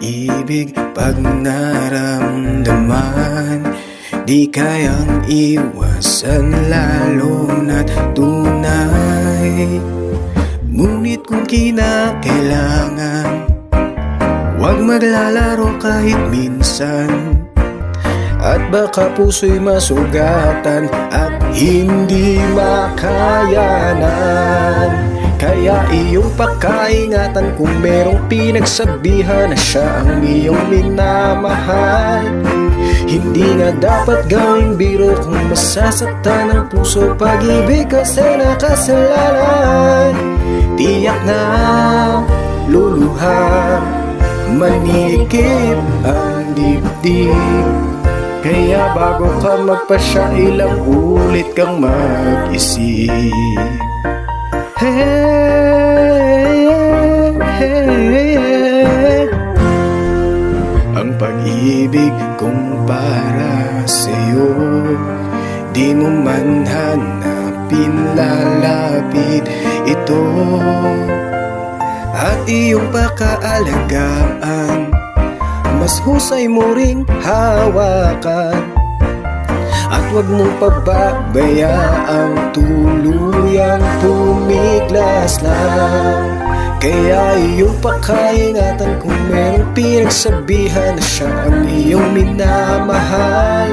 pag-ibig pag naramdaman. Di kayang iwasan lalo na't tunay. Ngunit kung kinakailangan Huwag maglalaro kahit minsan. At baka puso'y masugatan At hindi makayanan Kaya iyong pakaingatan Kung merong pinagsabihan Na siya ang iyong minamahal. Hindi nga dapat gawing biro Kung masasaktan ang puso Pag-ibig kasi nakasalanan. Tiyak na luluha Manikip ang dibdib. Kaya bago ka magpasya Ilang ulit kang mag-isip Hey, hey, hey. Ang pag-ibig kong para sa'yo Di mo man hanapin lalapit ito At iyong pakaalagaan Mas husay mo ring hawakan At wag mong pababayaang tuluyang pumiglas lang. Kaya iyong pakaingatan kung merong pinagsabihan na siya ang iyong minamahal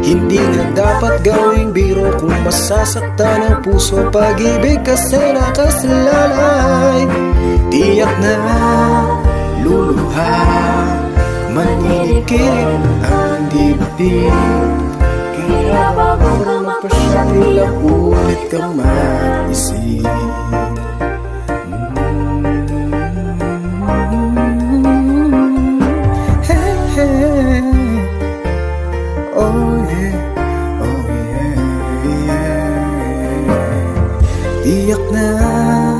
Hindi na dapat gawing biro kung masasaktan ang puso Pag-ibig kasi nakasalalay. Tiyak na luluha Maninikip ang dibdib ulit kang mag-isip Hey, hey. Oh yeah, oh yeah, yeah. Na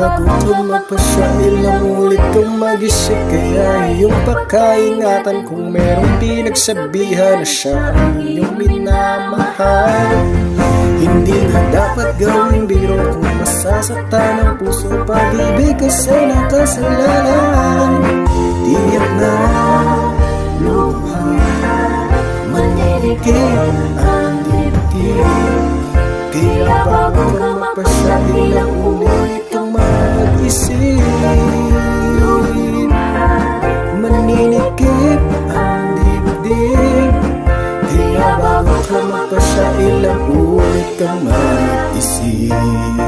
Ka magpasya Ilang ulit kang mag-isip Kaya iyong pakaingatan Kung merong pinagsabihan Na siya ang iyong minamahal. Hindi na dapat gawing biro Kung masasaktan ang puso Pag-ibig kasi nakasalanan. Tiyak na luha Maninikip ang dibdib. Kaya bago ka magpasya Ilang ulit bago ka magpasya Ilang ulit kang mag-isip